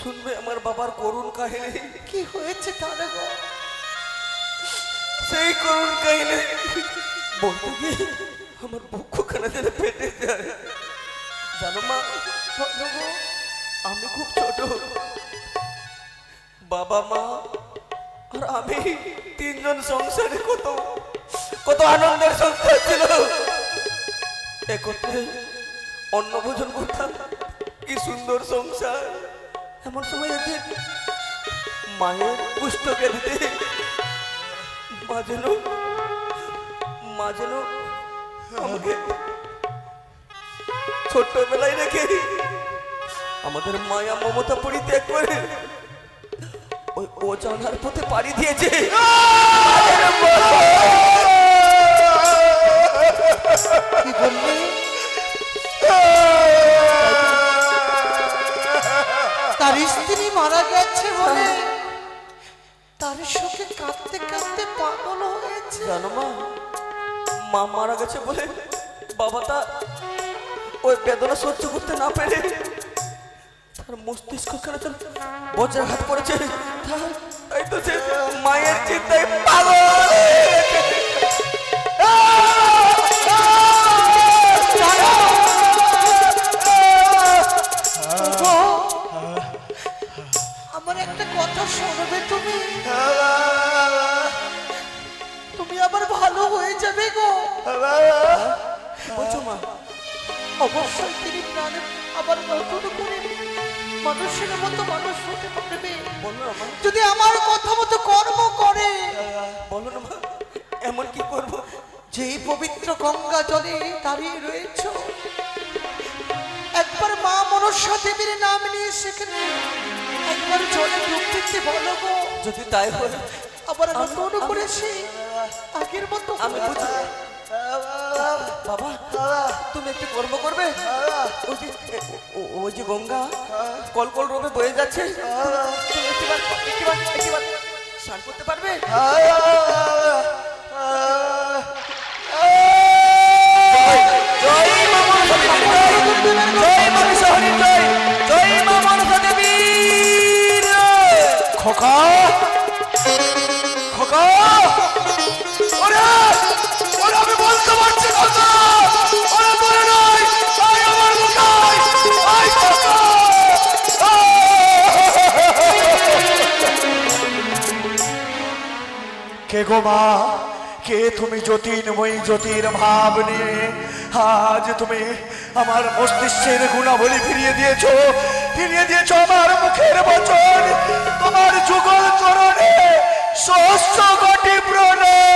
শুনবে আমার বাবার করুণ কাহিনী। কি হয়েছে তার গো? সেই করুণ কাহিনী। বলতে গিয়ে আমার বুক খানা যেন ফেটে যায়। জানো মা আমি খুব ছোট। বাবা মা আর আমি তিনজন সংসারে কত কত আনন্দের সংসার ছিল। একত্রে অন্ন ভোজন করতাম কি সুন্দর সংসার। এমন সময় একদিন মায়ের পুস্তকে দিতে মা যেন মা যেন আমাকে ছোট্টবেলায় রেখে আমাদের মায়া মমতা পরিত্যাগ করে ওই ও জানার পথে পাড়ি দিয়েছে। কি বললে তার স্ত্রী মারা গেছে বলে তার শোকে কাঁদতে কাঁদতে পাগল হয়েছে। জানো মা মা মারা গেছে বলে বাবা তা ওই বেদনা সহ্য করতে না পেরে তার মস্তিষ্ক কেন যেন বজ্রাঘাত তা- তাই তো সে মায়ের চিন্তায় পাগল কথা শোনবে তুমি? তুমি আবার ভালো হয়ে যাবে গো। বলছো মা অবশ্যই তিনি প্রাণে আবার নতুন করে মানুষের মতো মানুষ হতে পারবে। বলো যদি আমার কথা মতো কর্ম করে। বলো না মা এমন কি করব? যেই পবিত্র গঙ্গা জলে দাঁড়িয়ে রয়েছ মনসা দেবীর নাম নিয়ে সেখানে একবার জলে ডুব দিতে বলো গো। যদি তাই হয় আবার নতুন করে সে আগের মতো আমি বুঝি বাবা তুমি একটু কর্ম করবে? ওই যে ও- ওই যে গঙ্গা কল কল রোবে বয়ে যাচ্ছে। তুমি একটিবার একটিবার একটিবার স্নান করতে পারবে? খোকা। কে গো মা? কে তুমি জ্যোতির্ময়ী জ্যোতির ভাব নিয়ে আজ তুমি আমার মস্তিষ্কের গুণাবলী ফিরিয়ে দিয়েছ। ফিরিয়ে দিয়েছ আমার মুখের বচন তোমার যুগল চরণে সহস্র কোটি প্রণয়?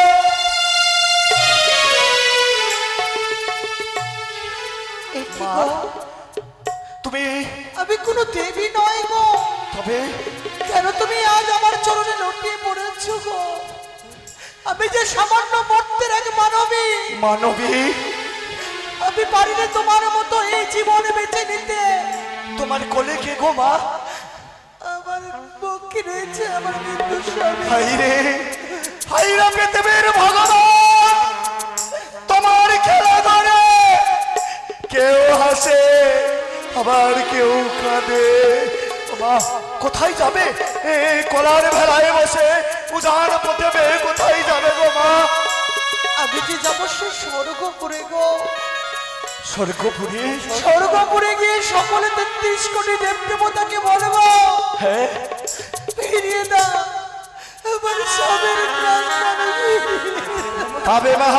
তুমি আমি কোনো দেবী নয় গো। তবে কেন তুমি আজ আমার চরণে লটিয়ে পড়েছ গো? আমি যে সামান্য মর্তের এক মানবী। মানবী? আমি পারিনি তোমার মতো এই জীবনে বেঁচে নিতে। তোমার কোলে কে গো মা? আমার পক্ষে রয়েছে আমার মৃত্যু স্বামী। হাইরে হাইরা পৃথিবীর ভগবান। তোমার খেলা ধরে কেউ হাসে আবার কেউ কাঁদে। মা কোথায় যাবে? এ কলার ভেলায় বসে উজান পথে কোথায় যাবে গো মা? আমি যে যাব সে স্বর্গ করে গো। স্বর্গপুরী স্বর্গপুরে গিয়ে সকলে তেত্রিশ কোটি দেব দেবতাকে বলব। হ্যাঁ? ফিরিয়ে দাও। আমার স্বামীর তবে মা।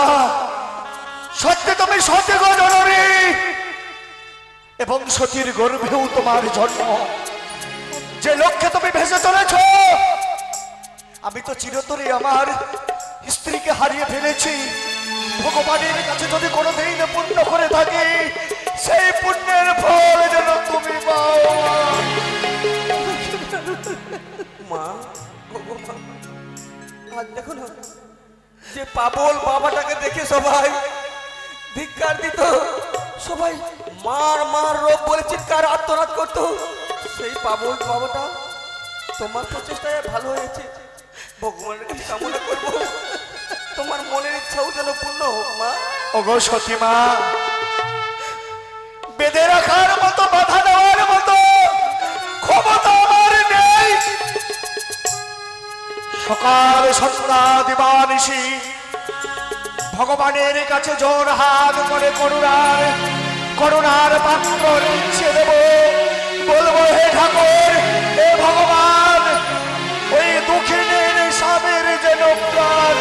সত্যি তুমি সত্যি গো এবং সতীর গর্ভেও তোমার জন্ম। যে লক্ষ্যে তুমি ভেসে চলেছ আমি তো চিরতরে আমার স্ত্রীকে হারিয়ে ফেলেছি। ভগবানের কাছে যদি কোনোদিন পুণ্য করে থাকি, সেই পুণ্যের ফল যেন তুমি পাও। মা আজ দেখো না, যে পাবল বাবাটাকে দেখে সবাই ধিক্কার দিত, সবাই মার মার রোগ বলে চিৎকার, আত্মনাদ করতো। সেই পাবল বাবাটা তোমার প্রচেষ্টায় ভালো হয়েছে, ভগবানের কাছে কামনা করব। তোমার মনের ইচ্ছাও যেন পূর্ণ হোক, মা। ওগো সতী মা, বেঁধে রাখার মতো, বাধা দেওয়ার মতো ক্ষমতা আমার নেই। সকাল সন্ধ্যা দিবানিশি, ভগবানের কাছে জোর হাত করে করুণার করুণার পাত্র নিচ্ছে দেব। বলব, হে ঠাকুর, হে ভগবান, ওই দুঃখিনের স্বামীর যেন প্রাণ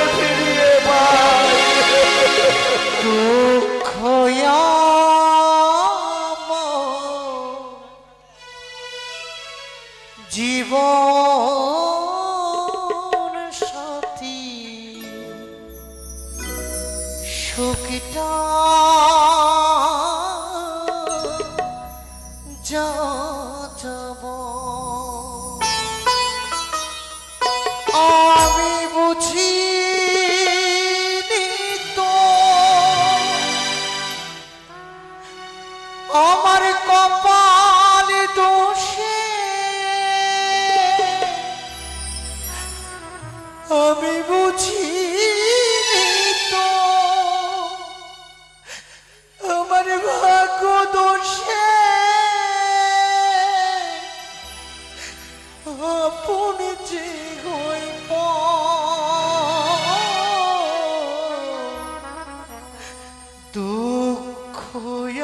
জীবন সতী সুখিতা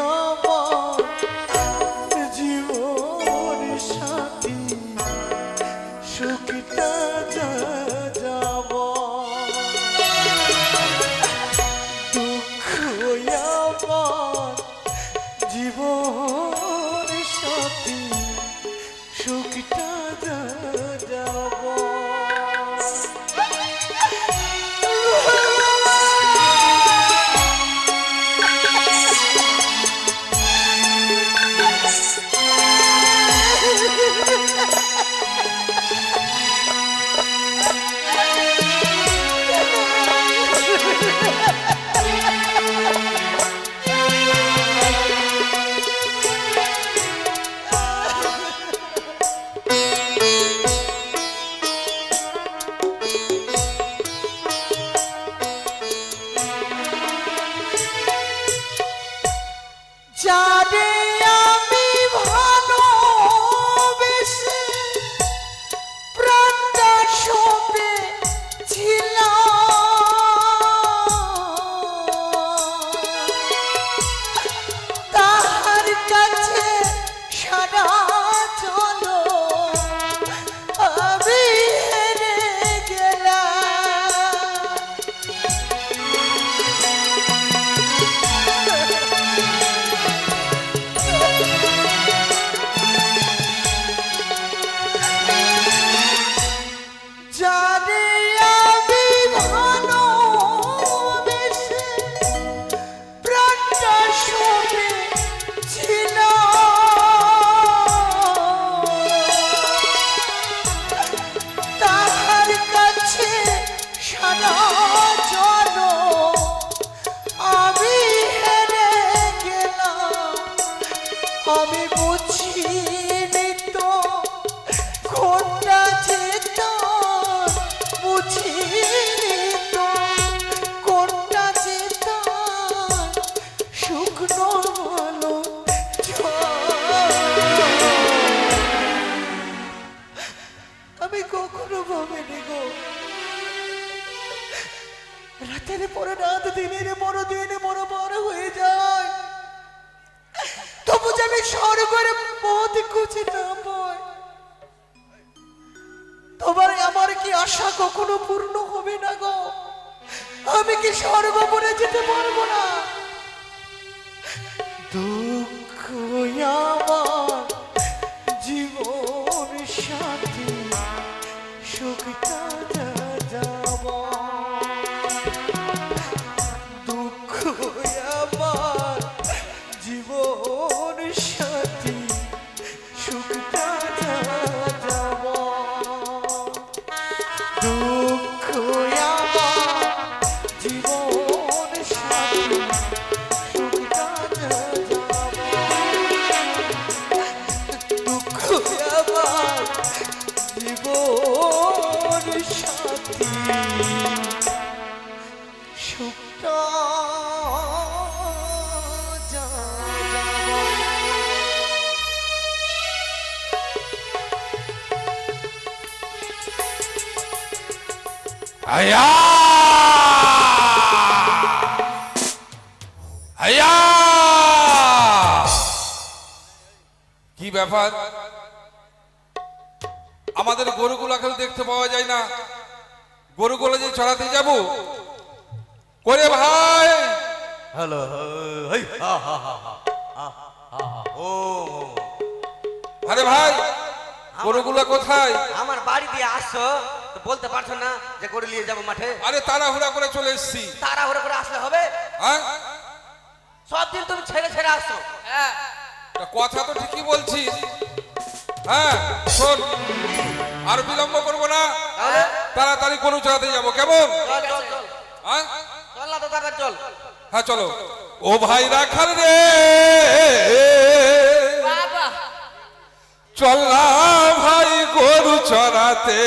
নব Shadi. 不要 ব্যাপার। আমাদের গরুগুলাকে দেখতে পাওয়া যায় না। গরুগুলো যে চড়াতে যাব? করে ভাই। হ্যালো হেই হা হা হা হা হা, হা, হা, ও। আরে ভাই গরুগুলা কোথায়? আমার বাড়ি দিয়ে আসছো? তো বলতে পারছ না যে করে নিয়ে যাব মাঠে? আরে তাড়াহুড়া করে চলে এসছি। তাড়াহুড়ো করে আসলে হবে? হ্যাঁ? সব দিন তুমি ছেড়ে ছেড়ে আসছো? হ্যাঁ। কথা তো ঠিকই বলছিস। হ্যাঁ শোন আর বিলম্ব করব না। তাহলে? তাড়াতাড়ি গরু চড়াতে যাব কেমন? চল চল চল। হ্যাঁ? চল না তো তাড়াতাড়ি চল। হ্যাঁ চলো। ও ভাই রাখাল রে! চল না ভাই গরু চড়াতে।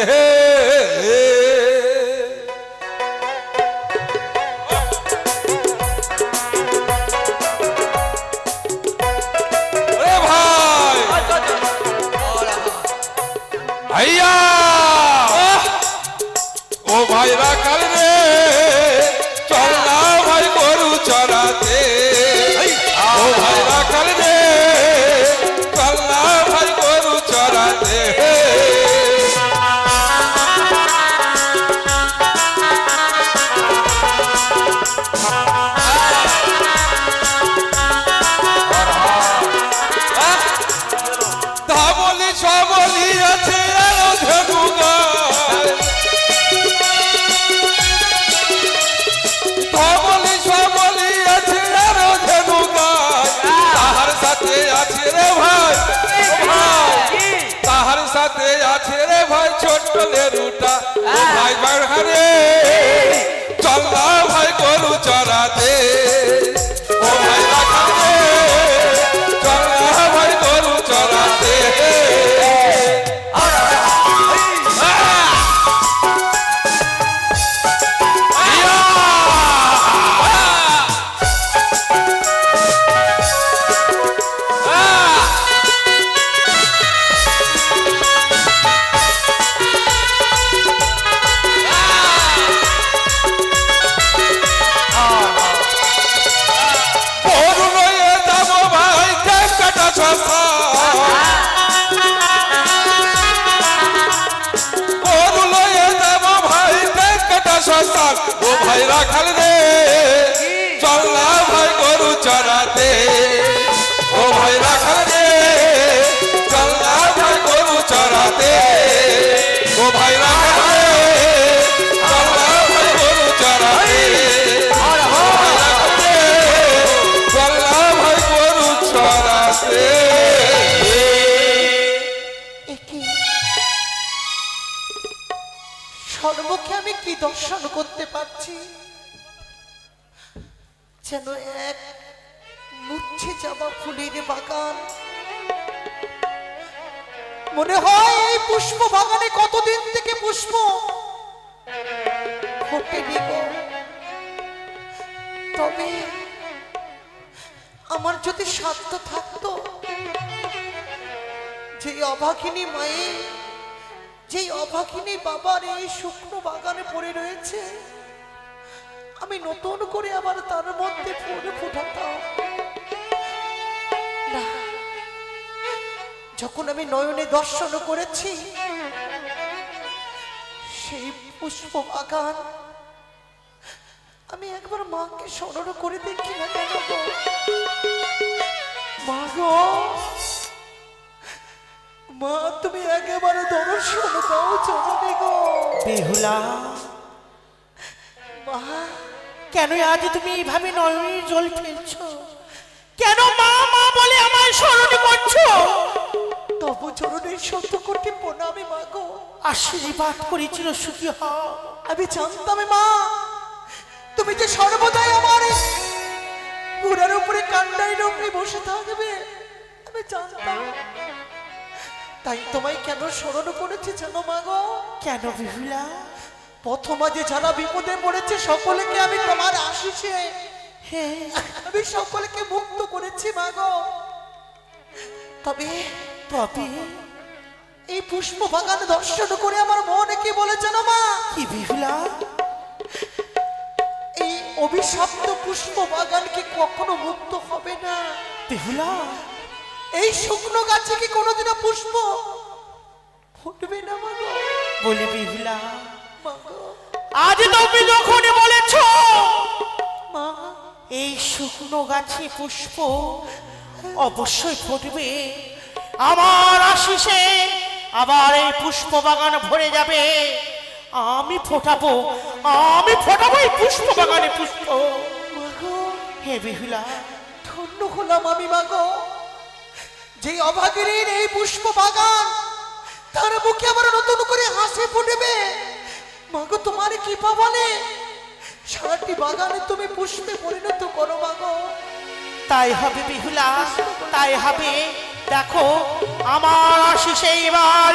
ও ভাই দর্শন করতে পারছি যেন এক মুচ্ছে যাওয়া ফুলের বাগান মনে হয় এই পুষ্প বাগানে কতদিন থেকে পুষ্প ফোটেনি গো। তবে আমার যদি সাধ্য থাকতো, যে অভাগিনী মায়ে যে অভাগিনী বাবার এই শুকনো বাগানে পড়ে রয়েছে, আমি নতুন করে আবার তার মধ্যে ফুল ফুটাতাম। যখন আমি নয়নে দর্শন করেছি, সেই পুষ্প বাগান আমি একবার মাকে স্মরণ করে দেখি না কেন মা গো মা তুমি একেবারে দর্শন দাও চলে গো। বেহুলা। মা কেন আজ তুমি এইভাবে নয়নের জল ফেলছো কেন মা মা বলে আমায় স্মরণ করছ? তবু চরণের শত কোটি প্রণামী মা গো। আশীর্বাদ করেছিল সুখী হও। আমি জানতাম মা তুমি যে সর্বদাই আমার ঘোড়ার উপরে কান্ডাই রূপে বসে থাকবে আমি জানতাম। তাই তোমায় কেন স্মরণ করেছি জানো মা গো? কেন বিহুলা প্রথমা যে যারা বিপদে পড়েছে সকলকে আমি তোমার আশিসে হ্যাঁ আমি সকলকে মুক্ত করেছি মা গো। তবে তবে। এই পুষ্প বাগান দর্শন করে আমার মনে কি বলেছে না মা? কি বিহুলা এই অভিশপ্ত পুষ্প বাগান কি কখনো মুক্ত হবে না। বিহুলা এই শুকনো গাছে কি কোনোদিনও পুষ্প? ফুটবে না মা? বলি বিহুলা মা গো, আজ তুমি যখন বলেছ মা এই শুকনো গাছে পুষ্প অবশ্যই ফুটবে। আমার আশিসে আবার এই পুষ্প বাগান ভরে যাবে। আমি ফোটাবো আমি ফোটাবো এই পুষ্প বাগানে পুষ্প। হে বিহুলা ধন্য হলাম আমি মাগো যে অভাগীর এই পুষ্প বাগান, তার মুখে আবার নতুন করে হাসি ফুটবে। মাগো, তোমার কি বলে সারাটি বাগানে তুমি পুষ্পে পরিণত করো মাগো। তাই হবে বিহুলা, তাই হবে। দেখো, আমার আশিসে এবার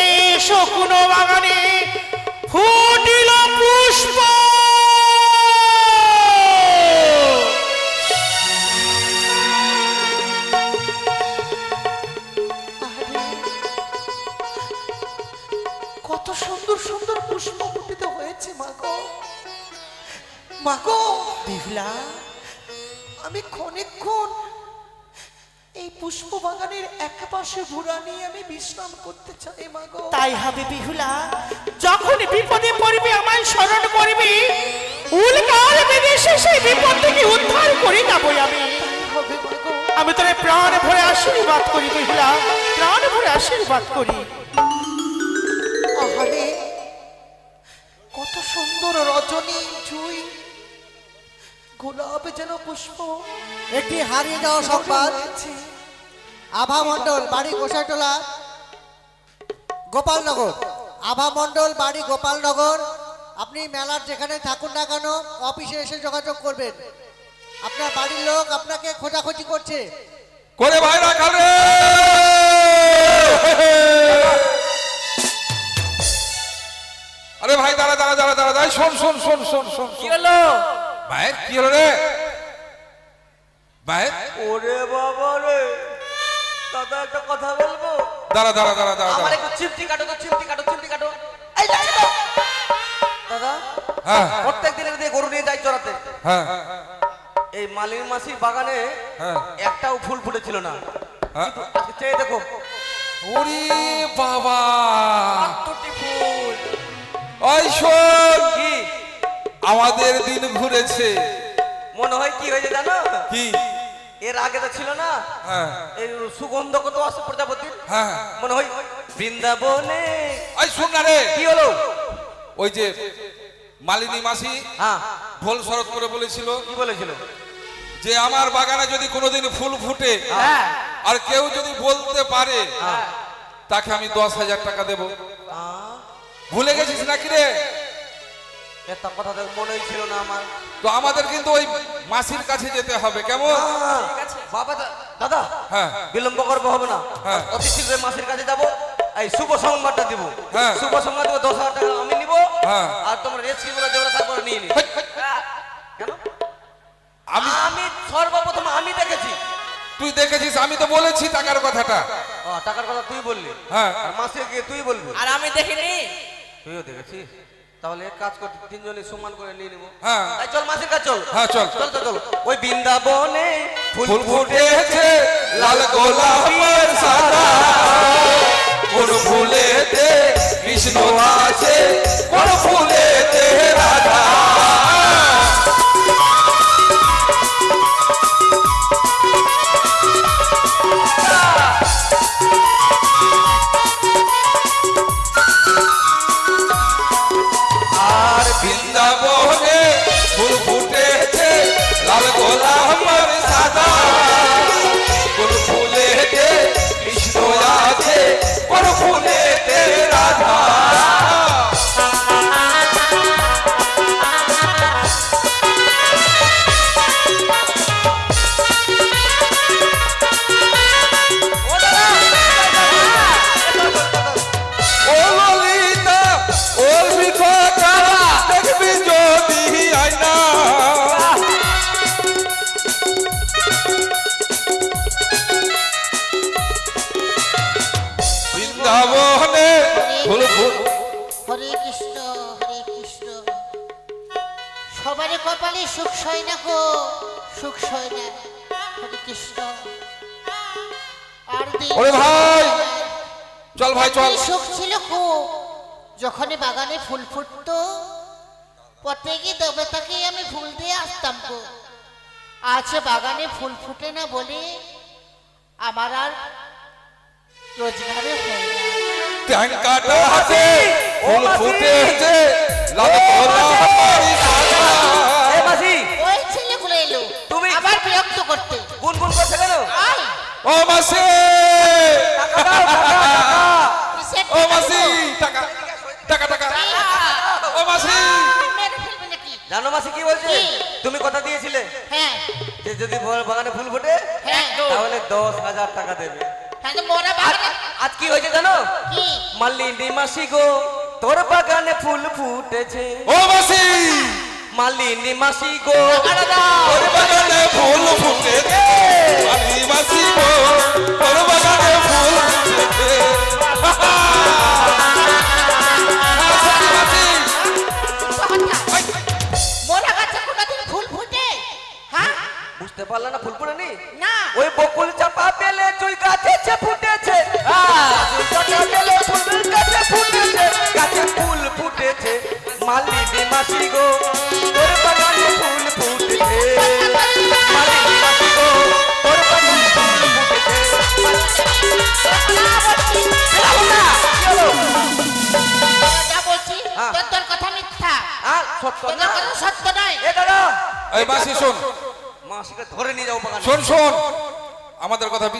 এই শুকনো বাগানে ফুটিল পুষ্প। হয়েছে মাগো মাগো বিহুলা আমি ক্ষণিক্ষণ এই পুষ্প বাগানের এক পাশে ঘোরা নিয়ে আমি বিশ্রাম করতে চাই মাগো তাই হবে বিহুলা যখন বিপদে পড়বে আমায় স্মরণ করবি। উল্কার বিদেশে সেই বিপদ থেকে উদ্ধার করে যাব আমি। আমি তোরে প্রাণ ভরে আশীর্বাদ করি বিহুলা প্রাণ ভরে আশীর্বাদ করি। কত সুন্দর রজনী জুই। গোলাপ যেন পুষ্প। একটি হারিয়ে যাওয়া সংবাদ। আভা মণ্ডল বাড়ি গোসাইটোলা। গোপালনগর। আভা মণ্ডল বাড়ি গোপালনগর। আপনি মেলার যেখানে থাকুন না কেন অফিসে এসে যোগাযোগ করবেন। আপনার বাড়ির লোক আপনাকে খোঁজাখুঁজি করছে। করে ভাই রাখাল আরে ভাই দাঁড়া দাঁড়া দাঁড়া দাঁড়া দাঁড়া শোন শোন শোন শোন শোন কি হলো? ভাই কি হলো রে? ভাই ওরে বাবা রে। দাদা একটা কথা বলব? দাঁড়া দাঁড়া দাঁড়া দাঁড়া আমার একটু চিমটি কাটো তো চিমটি কাটো চিমটি কাটো। এই যাই তো। দাদা হ্যাঁ। প্রত্যেক দিনের দিয়ে গরু নিয়ে যাই চড়াতে। হ্যাঁ। এই মালির মাসির বাগানে হ্যাঁ। একটাও ফুল ফুটেছিল না। হ্যাঁ। আজকে চেয়ে দেখো। ওরে বাবা। ফুল। ওই শোন কি? আমাদের দিন ঘুরেছে। মনে হয় কি হয়েছে জানো? কি? এর আগে তো ছিল না? হ্যাঁ। এই সুগন্ধ কত আছে প্রজাপতির? হ্যাঁ। মনে হয় বৃন্দাবনে। ওই শোন না রে। কি হলো? ওই যে মালিনী মাসি হ্যাঁ। ঢোল শরৎ করে বলেছিল কি বলেছিল? যে আমার বাগানে যদি কোনোদিন ফুল ফুটে হ্যাঁ। আর কেউ যদি বলতে পারে হ্যাঁ। তাকে আমি দশ হাজার টাকা দেবো। ভুলে গেছিস নাকি রে? এত কথা তো মনেই ছিল না আমার। তো আমাদের কিন্তু ওই মাসির কাছে যেতে হবে কেমন? বাবা দাদা হ্যাঁ। বিলম্ব করব হবে না। হ্যাঁ। অতি শীঘ্র মাসির কাছে যাব। এই শুভ সংবাদটা দিব। হ্যাঁ। শুভ সংবাদ দিব দশ হাজার টাকা আমি নিব। হ্যাঁ। আর তোমার রেস্কি গুলো যেগুলো তারপরে নিয়ে নি কেন? আমি আমি সর্বপ্রথম আমি দেখেছি। তুই দেখেছিস আমি তো বলেছি টাকার কথাটা। ও, টাকার কথা তুই বললি। হ্যাঁ। আর মাসে গিয়ে তুই বলবি। আর আমি দেখিনি। তুইও দেখেছিস? তাহলে এক কাজ করতে তিনজনে সমান করে নিয়ে নিবো। হ্যাঁ। চল মাসির কাছে চল। হ্যাঁ, চল। চল চল চল। ওই বৃন্দাবনে ফুল ফুটেছে লাল গোলাপের সাদা। কোন ফুলেতে কৃষ্ণ আছে কোন ফুলেতে রাধা। বৃন্দাবনে ফুল ফুটেছে লাল গোলাপের চল ভাই চল। সুখ ছিল খুব। যখনই বাগানে ফুল ফুটতো প্রত্যেকই দেবতাকে আমি ফুল দিয়ে আসতাম গো। আজ বাগানে ফুল ফুটে না বলে আমার আর রোজগারে হয় না ট্যাঙ্কাটা হাতে ফুল ফুটেছে লাল গোলাপ বাড়ি সাজা। এ মাসি! ওই ছেলেগুলো এলো। তুমি- আবার বিরক্ত করতে। গুনগুন করছে কেন? আয়! ও মাসি! টাকা দাও টাকা টাকা কিসের ও মাসি! টাকা টাকা টাকা। ও মাসি! জানো মাসি কি বলছে? তুমি কথা দিয়েছিলে? হ্যাঁ। যে যদি বাগানে ফুল ফোটে হ্যাঁ। তাহলে দশ হাজার টাকা দেবে। আজ কি হয়েছে জানো? কি? মালিনী মাসি গো তোর বাগানে ফুল ফুটেছে। ও মাসি! মালিনী মাসি গো তোর বাগানে ফুল ফুটেছে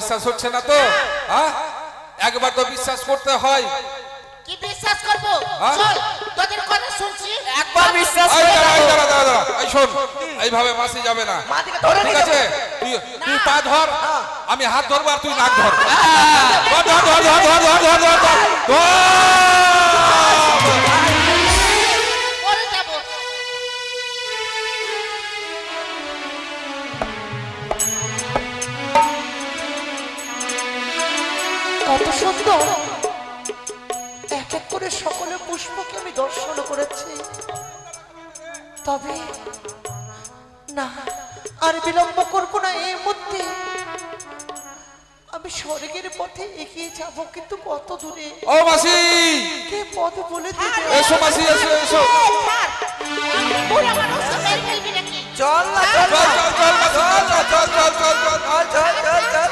বিশ্বাস হচ্ছে না তো? হ্যাঁ? একবার তো বিশ্বাস করতে হয়। কি বিশ্বাস করব? হ্যাঁ? চল তোদের কথা শুনছি। একবার বিশ্বাস করে। দাঁড়া। দাঁড়া, দাঁড়া, দাঁড়া। এই শোন এইভাবে মাসি যাবে না। মাটিকে ধরে ঠিক আছে? তুই তুই পা ধর আমি হাত ধরবো আর তুই নাক ধর ধর ধর ধর ধর ধর ধর ধর ধর। কত সুন্দর এক এক করে সকলে পুষ্পকে আমি দর্শন করেছি তবে না আর বিলম্ব করব না এই মধ্যে আমি স্বর্গের পথে এগিয়ে যাব কিন্তু কত দূরে ও মাসি কে পথ বলে দেবে এসো মাসি এসো এসো চল না চল চল না। চল চল চল চল চল চল চল চল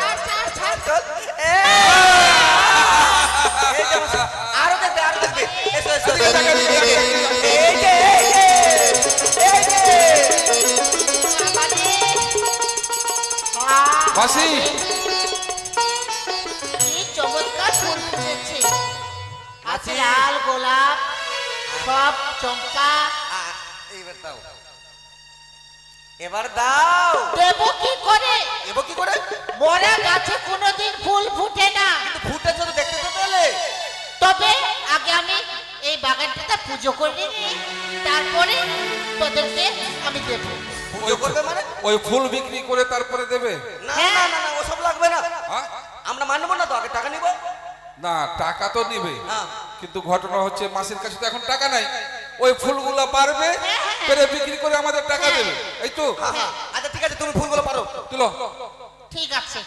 চল চল মাসি। চমৎকার ফুল ফুটেছে। আছে আছে। লাল গোলাপ সব চম্পা আ, এইবার দাও। এবার দাও। দেব কি করে? এবার কি করে? মরা গাছে কোনোদিন ফুল ফুটে না। ফুটেছে তো দেখতে তো পেলে। তবে আগে আমি এই বাগানটাতে পুজো করে নিই। তারপরে তোদেরকে আমি দেব। পুজো করবে মানে? ওই ফুল বিক্রি করে তারপরে দেবে? না না না না ওসব লাগবে না। হ্যাঁ? আমরা মানবো না তো আগে টাকা নিব। না টাকা তো নিবে। হ্যাঁ। কিন্তু ঘটনা হচ্ছে মাসির কাছে তো এখন টাকা নাই। ওই ফুলগুলো পারবে পেরে বিক্রি করে আমাদের টাকা দেবে। এই তো? হ্যাঁ হ্যাঁ। আচ্ছা ঠিক আছে তুমি ফুলগুলো পারো। তুলো। ঠিক আছে।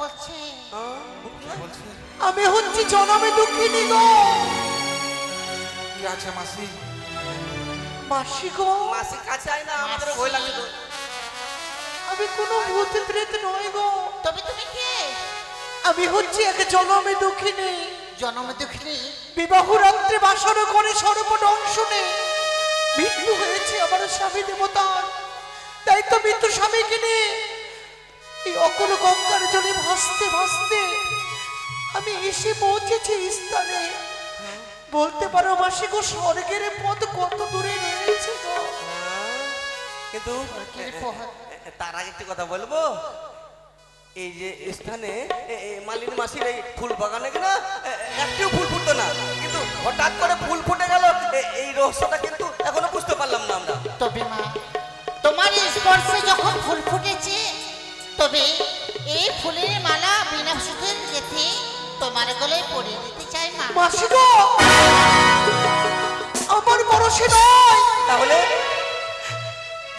বলছে? আমি হচ্ছি জনমে দুঃখিনী গো। কি আছে মাসি? মাসি গো। মাসি কাছে আয় না আমাদেরও ভয় লাগছে তো। আমি কোনো ভূত প্রেত নয় গো। তবে তুমি কে? আমি হচ্ছি এক জনমে দুঃখিনী। জন্ম দুঃখিনী? বিবাহ রাত্রে বাসর করে সর্বদংশনে মৃত্যু হয়েছে আমার স্বামী দেবতার। তাই তো মৃত্যু স্বামীকে নিয়ে এই অকল গঙ্গার জলে ভাসতে ভাসতে আমি এসে পৌঁছেছি স্থানে। বলতে পারো মাসি গো স্বর্গের পথ কত দূরে রয়েছে গো। কিন্তু তার আগে একটি কথা বলব। এই যে স্থানে মালিনী মাসির এই ফুল বাগানে এ- একটিও ফুল ফুটতো না। কিন্তু হঠাৎ করে ফুল ফুটে গেল এই রহস্যটা কিন্তু এখনও বুঝতে পারলাম না আমরা। তবে মা তোমার স্পর্শে যখন ফুল ফুটেছে তবে এই ফুলের মালা বিনা সুখের গেথে তোমার গলায় পরিয়ে দিতে চাই মা। মাসি গো! আমার মনসে নয়। তাহলে?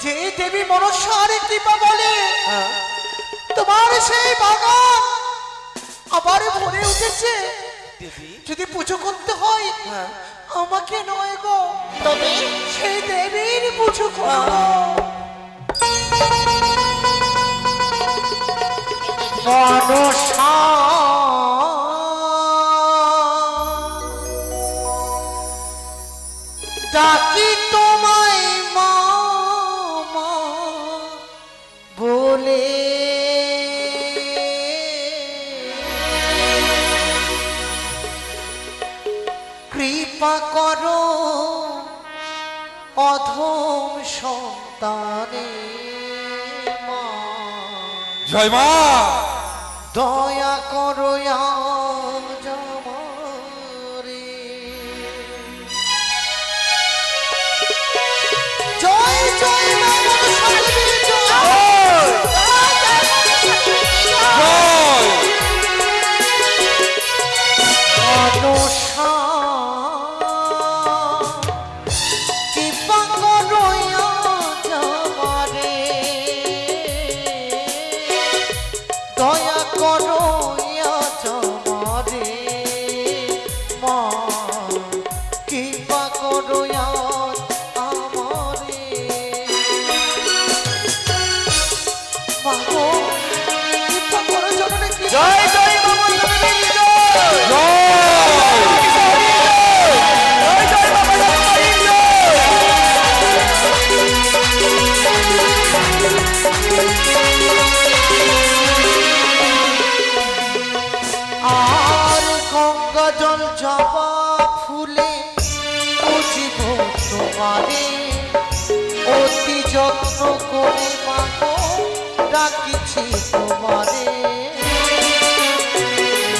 যে দেবী মনসার কৃপা বলে হ্যাঁ। তোমার সেই বাগান আবার ভরে উঠেছে। দেবী? যদি পুজো করতে হয় হ্যাঁ। আমাকে নয় গো। তবে? সেই দেবীর পুজো করো মনসা ডাকি তোমায় মা বলে। কৃপা করো অধম সন্তানে জয় মা। দয়া করো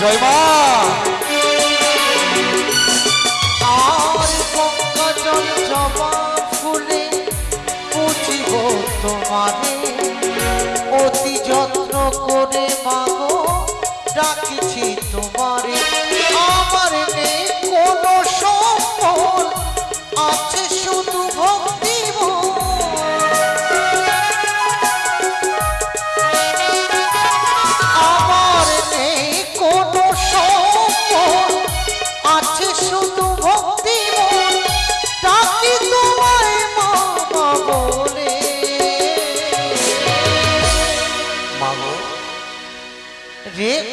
জয় মা আর গঙ্গা জল জবা ফুলে বুঝিব তোমারে অতি যত্ন করে মাগো ডাকিছি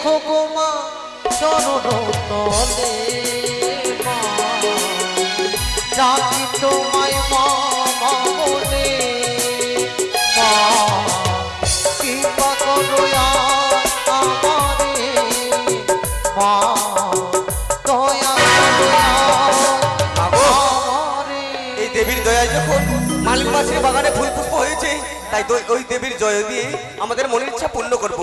রেখো গো মা। চরণ তলে ডাকি তোমায় মা। এই দেবীর দয়ায় যখন মালিক বাগানে ফুল পুষ্প হয়েছে, তাই ওই দেবীর জয় দিয়ে আমাদের মনের ইচ্ছা পূর্ণ করব।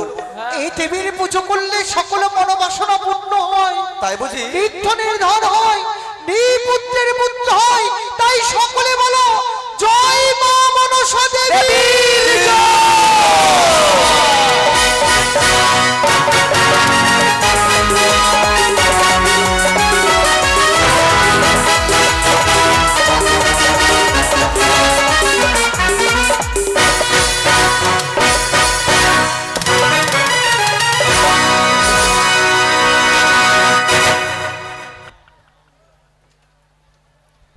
এই দেবীর পুজো করলে সকল মনোবাসনা পূর্ণ হয়। তাই বুঝি? নিত্য নির্ধার হয় নিপুত্রের পুত্র হয় তাই সকলে বলো জয় মা মনসা দেবী।